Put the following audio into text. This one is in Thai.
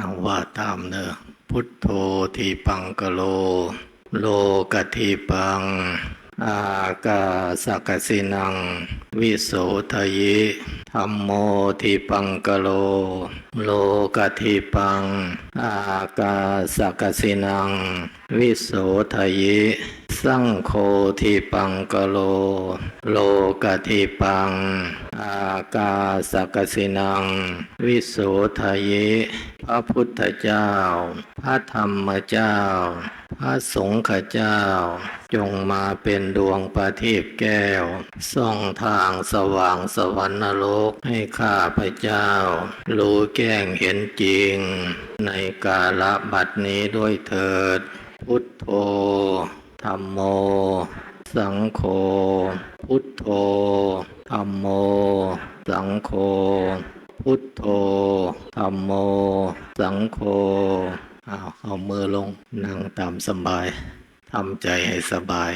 เอาว่าตามเนอะพุทโธทีปังกโล โลกทีปัง อากาสักสินัง วิโสทะยิ ธรรมโมทีปังกโล โลกทีปัง อากาสักสินัง วิโสทยิ สังโฆทีปังกโล โลกทีปัง อากาสักสินัง วิโสทยิ พระพุทธเจ้า พระธรรมเจ้า พระสงฆ์เจ้า จงมาเป็นดวงประทีปแก้ว ส่องทางสว่างสวรรค์นรกให้ข้าพระเจ้า รู้แก้งเห็นจริง ในกาลบัดนี้ด้วยเถิด พุทโธธรรมโม สังโฆพุทโธธรรมโม สังโฆพุทโธธรรมโม สังโฆ เอาเอามือลงนั่งตามสบายทำใจให้สบาย